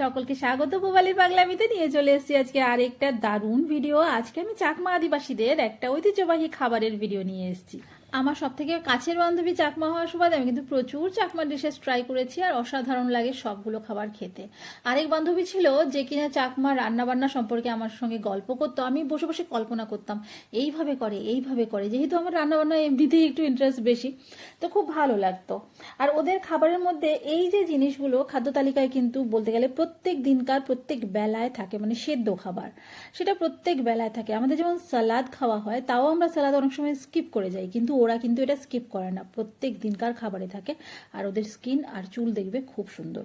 সকলকে স্বাগত। পোবালি পাগলামিতে নিয়ে চলে এসেছি আজকে আরেকটা দারুণ ভিডিও। আজকে আমি চাকমা আদিবাসীদের একটা ঐতিহ্যবাহী খাবারের ভিডিও নিয়ে এসেছি। আমার সব থেকে কাছের বান্ধবী চাকমা হওয়ার সুবাদে আমি কিন্তু প্রচুর চাকমা ডিশেস ট্রাই করেছি আর অসাধারণ লাগে সবগুলো খাবার খেতে। আরেক বান্ধবী ছিল যে কিনা চাকমা রান্না বান্না সম্পর্কে আমার সঙ্গে গল্প করতো, আমি বসে বসে কল্পনা করতাম, এইভাবে করে এইভাবে করে। যেহেতু আমার রান্না বান্না এমনিতেই একটু ইন্টারেস্ট বেশি, তো খুব ভালো লাগতো। আর ওদের খাবারের মধ্যে এই যে জিনিসগুলো খাদ্য তালিকায় কিন্তু বলতে গেলে প্রত্যেক দিনকার প্রত্যেক বেলায় থাকে মানে সেদ্ধ খাবার, সেটা প্রত্যেক বেলায় থাকে। আমাদের যেমন সালাদ খাওয়া হয়, তাও আমরা সালাদ অনেক সময় স্কিপ করে যাই, কিন্তু ওরা কিন্তু এটা স্কিপ করে না। প্রত্যেক দিনকার খাবারে থাকে আর ওদের স্কিন আর চুল দেখবে খুব সুন্দর।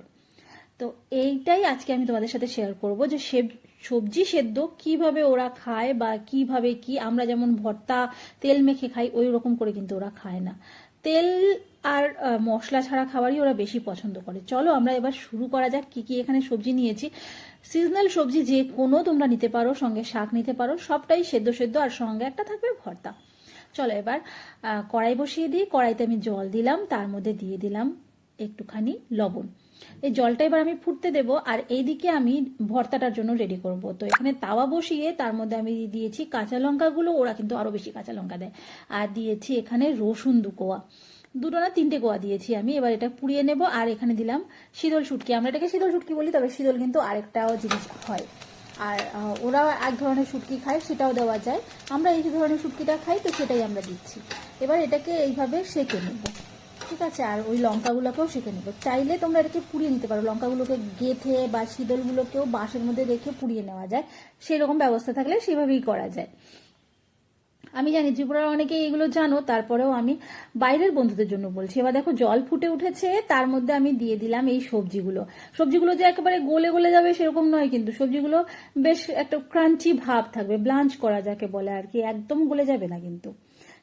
তো এইটাই আজকে আমি তোমাদের সাথে শেয়ার করব যে সেব- সবজি সেদ্ধ কীভাবে ওরা খায় বা কীভাবে কি, আমরা যেমন ভর্তা, তেল মেখে খাই, ওই রকম করে কিন্তু ওরা খায় না। তেল আর মশলা ছাড়া খাবারই ওরা বেশি পছন্দ করে। চলো আমরা এবার শুরু করা যাক কি কি এখানে সবজি নিয়েছি। সিজনাল সবজি যে কোনো তোমরা নিতে পারো, সঙ্গে শাক নিতে পারো, সবটাই সেদ্ধ সেদ্ধ আর সঙ্গে একটা থাকবে ভর্তা। চলো এবার কড়াই বসিয়ে দিই। কড়াইতে আমি জল দিলাম, তার মধ্যে দিয়ে দিলাম একটুখানি লবণ। এই জলটা এবার আমি ফুটতে দেব, আর এইদিকে আমি ভর্তাটার জন্য রেডি করব। তো এখানে তাওয়া বসিয়ে তার মধ্যে আমি দিয়েছি কাঁচা লঙ্কাগুলো, ওরা কিন্তু আরও বেশি কাঁচা লঙ্কা দেয়। আর দিয়েছি এখানে রসুন দু কোয়া। দুটো না তিনটে কোয়া দিয়েছি আমি, এবার এটা পুড়িয়ে নেব। আর এখানে দিলাম শীতল শুটকি। আমরা এটাকে শীতল শুটকি বলি, তবে শীতল কিন্তু আরেকটাও জিনিস হয়। আর ওরা এক ধরনের শুটকি খায়, সেটাও দেওয়া যায়। আমরা এই ধরনের শুটকিটা খাই, তো সেটাই আমরা দিচ্ছি। এবার এটাকে এইভাবে সেঁকে নেব। ঠিক আছে? আর ওই লঙ্কাগুলোকেও সেঁকে নেব। চাইলে তোমরা এটাকে পুড়িয়ে নিতে পারো। লঙ্কাগুলোকে গেথে বা শীতলগুলোকেও বাঁশের মধ্যে রেখে পুড়িয়ে নেওয়া যায়। সেরকম ব্যবস্থা থাকলে সেভাবেই করা যায়। আমি জানি ত্রিপুরার অনেকে এগুলো জানো, তারপরেও আমি বাইরের বন্ধুদের জন্য বলছি। এবার দেখো, জল ফুটে উঠেছে, তার মধ্যে আমি দিয়ে দিলাম এই সবজিগুলো। সবজিগুলো যে একেবারে গলে গলে যাবে সেরকম নয় কিন্তু সবজিগুলো বেশ একটা ক্রাঞ্চি ভাব থাকবে ব্লাঞ্চ করা যাকে বলে আর কি, একদম গলে যাবে না কিন্তু।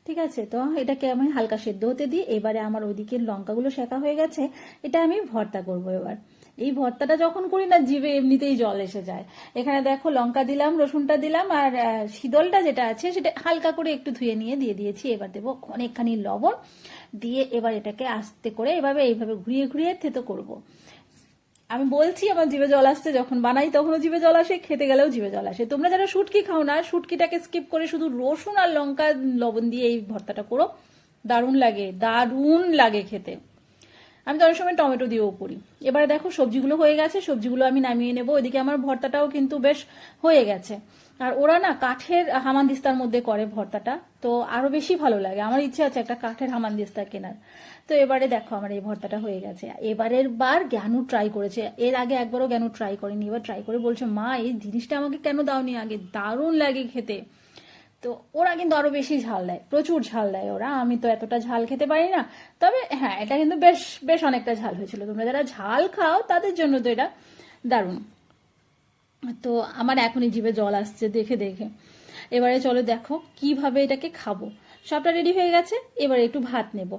ঠিক আছে, তো এটাকে আমি হালকা সেদ্ধ হতে দিই। এবারে আমার ওইদিকে লঙ্কাগুলো শেখা হয়ে গেছে, এটা আমি ভর্তা করব এবার। এই ভর্তাটা যখন করি না জিভে এমনিতেই জল এসে যায়। এখানে দেখো লঙ্কা দিলাম রসুনটা দিলাম আর আহ, শীতলটা যেটা আছে সেটা হালকা করে একটু ধুয়ে নিয়ে দিয়ে দিয়েছি। এবার দেবো অনেকখানি লবণ দিয়ে এবার এটাকে আস্তে করে এভাবে এইভাবে ঘুরিয়ে ঘুরিয়ে থেতো করব। আমি বলছি আমার জিভে জল আসছে যখন বানাই তখনও জিভে জল আসে খেতে গেলেও জিভে জল আসে। তোমরা যারা শুটকি খাও না শুটকিটাকে স্কিপ করে শুধু রসুন আর লঙ্কা লবণ দিয়ে এই ভর্তাটা করো। দারুণ লাগে দারুণ লাগে খেতে। আমি তো অনেক সময় টমেটো দিয়েও করি এবারে দেখো, সবজিগুলো হয়ে গেছে, সবজিগুলো আমি নামিয়ে নেব। ওইদিকে আমার ভর্তাটাও কিন্তু বেশ হয়ে গেছে। আর ওরা না কাঠের হামানদিস্তার মধ্যে করে ভর্তাটা, তো আরও বেশি ভালো লাগে। আমার ইচ্ছে আছে একটা কাঠের হামানদিস্তা কেনার। তো এবারে দেখো আমার এই ভর্তাটা হয়ে গেছে। এবারের বার জ্ঞানু ট্রাই করেছে। এর আগে একবারও জ্ঞানু ট্রাই করেনি, এবার ট্রাই করে বলছে, মা, এই জিনিসটা আমাকে কেন দাওনি আগে? দারুণ লাগে খেতে। তো ওরা কিন্তু আরও বেশি ঝাল দেয়, প্রচুর ঝাল দেয় ওরা। আমি তো এতটা ঝাল খেতে পারি না। তবে হ্যাঁ এটা কিন্তু বেশ বেশ অনেকটা ঝাল হয়েছিল। তোমরা যারা ঝাল খাও, তাদের জন্য তো এটা দারুণ। তো আমার এখনই জিভে জল আসছে, দেখে দেখে। এবারে চলো দেখো কীভাবে এটাকে খাব। সবটা রেডি হয়ে গেছে, এবারে একটু ভাত নেব।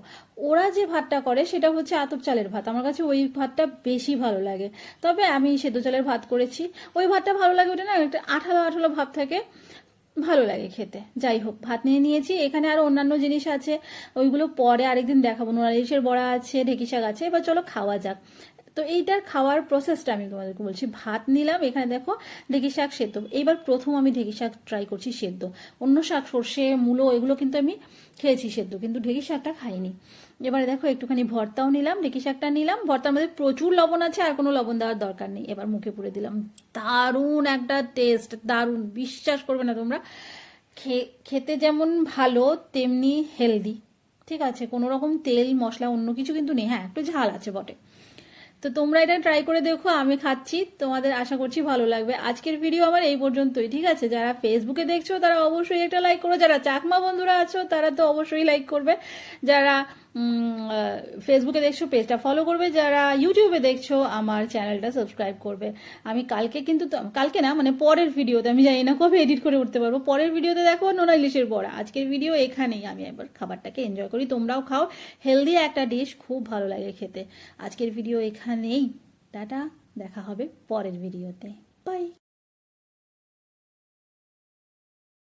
ওরা যে ভাতটা করে, সেটা হচ্ছে আতপ চালের ভাত। আমার কাছে ওই ভাতটা বেশি ভালো লাগে। তবে আমি সেদ্ধ চালের ভাত করেছি। ওই ভাতটা ভালো লাগে ওটা না, একটা আঠালো আঠালো ভাব থাকে। ভালো লাগে খেতে। যাই হোক, ভাত নিয়ে নিয়েছি। এখানে আরও অন্যান্য জিনিস আছে। ওইগুলো পরে আরেকদিন দেখাবো। নোনালিশের বড়া আছে, ঢেকি শাক আছে। এবার চলো খাওয়া যাক। তো এইটার খাওয়ার প্রসেসটা আমি তোমাদেরকে বলছি। ভাত নিলাম, এখানে দেখো ঢেকি শাক সেদ্ধ। এইবার প্রথম আমি ঢেকি শাক ট্রাই করছি সেদ্ধ। অন্য শাক সর্ষে, মূলো, এগুলো কিন্তু আমি খেয়েছি সেদ্ধ, কিন্তু ঢেকি শাকটা খাইনি। এবারে দেখো, একটুখানি ভর্তাও নিলাম ঢেকি শাকটা নিলাম। ভর্তার মধ্যে প্রচুর লবণ আছে, আর কোনো লবণ দেওয়ার দরকার নেই। এবার মুখে পুরে দিলাম। দারুণ একটা টেস্ট দারুণ। বিশ্বাস করবে না তোমরা। খেতে যেমন ভালো, তেমনি হেলদি ঠিক আছে? কোনো রকম তেল, মশলা, অন্য কিছু কিন্তু নেই। হ্যাঁ একটু ঝাল আছে বটে। তো তোমরা এটা ট্রাই করে দেখো, আমি খাচ্ছি, তোমাদের আশা করছি ভালো লাগবে। আজকের ভিডিও আমার এই পর্যন্তই, ঠিক আছে? যারা ফেসবুকে দেখছ, তারা অবশ্যই একটা লাইক করো। যারা চাকমা বন্ধুরা আছো, তারা তো অবশ্যই লাইক করবে। যারা ফেসবুকে দেখছ পেজটা ফলো করবে। যারা ইউটিউবে দেখছ, আমার চ্যানেলটা সাবস্ক্রাইব করবে। আমি কালকে কিন্তু কালকে না মানে পরের ভিডিওতে আমি জানি না কবে এডিট করে উঠতে পারব। পরের ভিডিওতে দেখো, নোনা ইলিশের বড়া। আজকের ভিডিও এখানেই। আমি একবার খাবারটাকে এনজয় করি, তোমরাও খাও। হেলদি একটা ডিশ খুব ভালো লাগে খেতে। আজকের ভিডিও এখানেই টাটা দেখা হবে পরের ভিডিওতে। বাই